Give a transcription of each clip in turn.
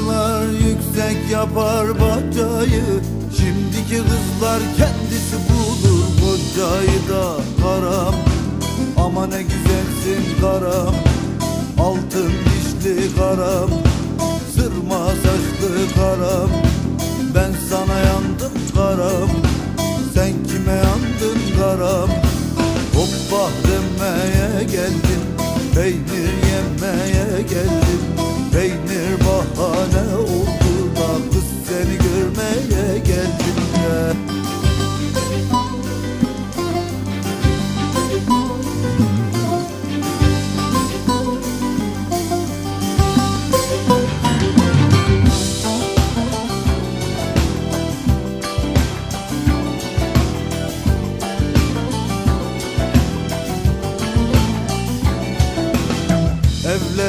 Saçlar yüksek yapar bacayı Şimdiki kızlar kendisi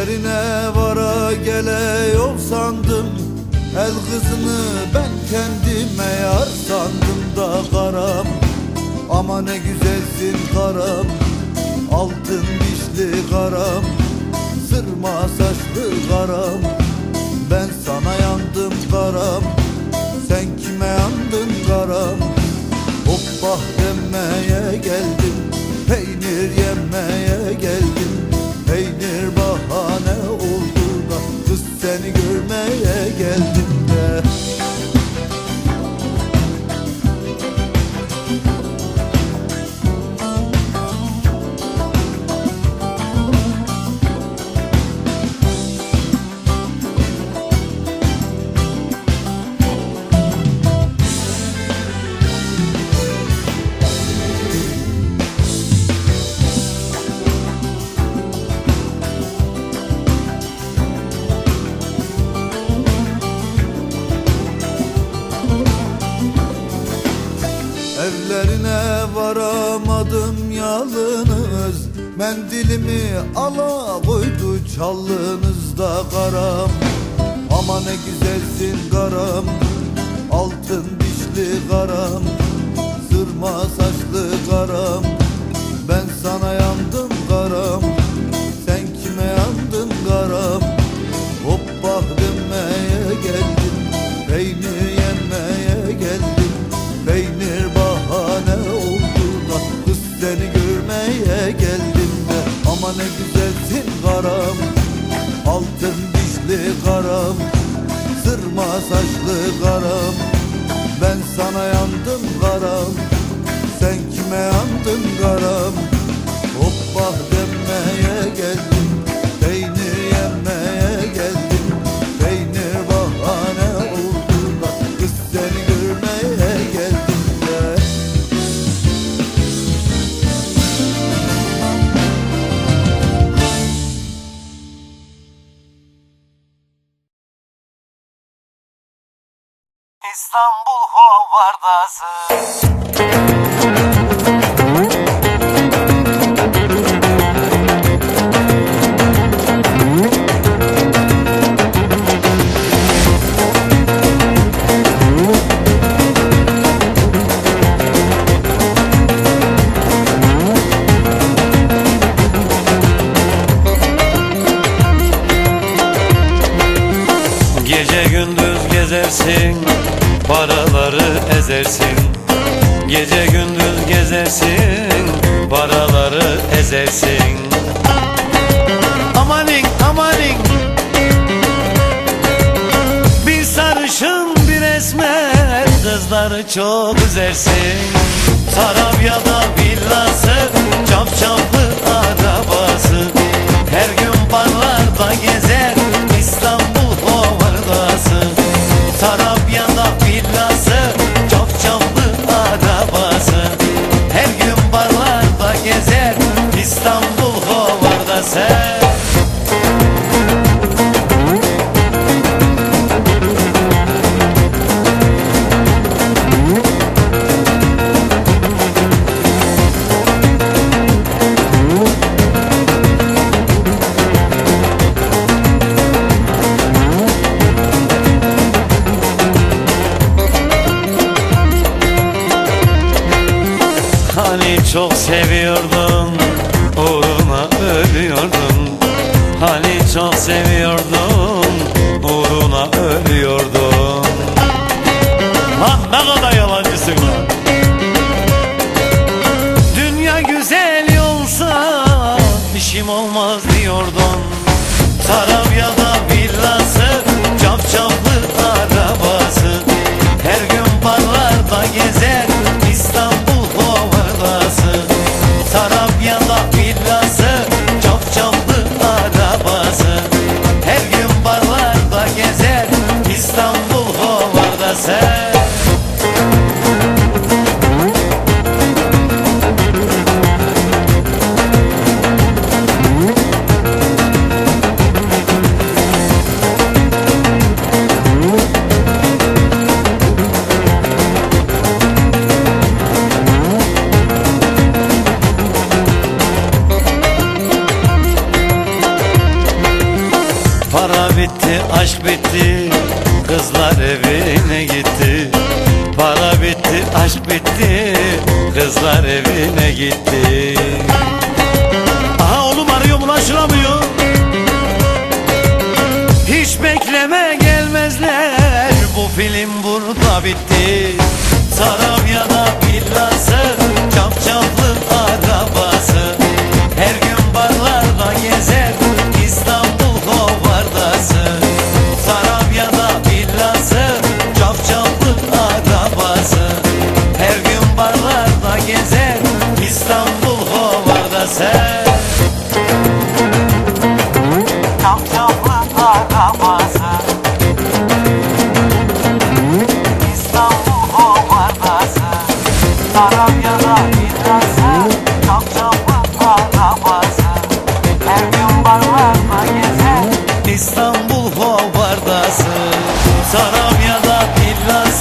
Evlerine vara gele yol sandım. El kızını ben kendime yar sandım da karam. Ama ne güzelsin karam Altın dişli karam. Sırma saçlı karam Ben sana yandım karam. Sen kime yandın karam? Hoppa demeye geldim varamadım yalınız Mendilimi ala koydu çallınızda karam. Ama ne güzelsin karam Altın dişli karam. Sırma saçlı karam görmeye geldim de Ama ne güzelsin karam Altın dişli karam Sırma saçlı karam. Ben sana yandım karam Sen kime yandın karam İstanbul Hovardası. Gece gündüz gezersin Paraları ezersin. Gece gündüz gezersin. Paraları ezersin. Amanin amanin. Bir sarışın bir esmer. Kızları çok üzersin. Sarabya'da villası Çapçaplı arabası Hani çok seviyordum Uğruna ölüyordum Lan ne kadar yalancısın lan. Dünya güzel olsa işim olmaz diyordum Tarabya'da Para bitti, aşk bitti Kızlar evine gitti. Para bitti, aşk bitti Kızlar evine gitti. Aha oğlum arıyor şuramıyor Hiç bekleme gelmezler. Bu film burada bitti. Sarabya'da villası Çapçaplı arabası Arabası İstanbul hovardası Sarabya'da villası Çapçaplı arabası. Her gün barlarda gezer. İstanbul hovardası Sarabya'da villası Çapçaplı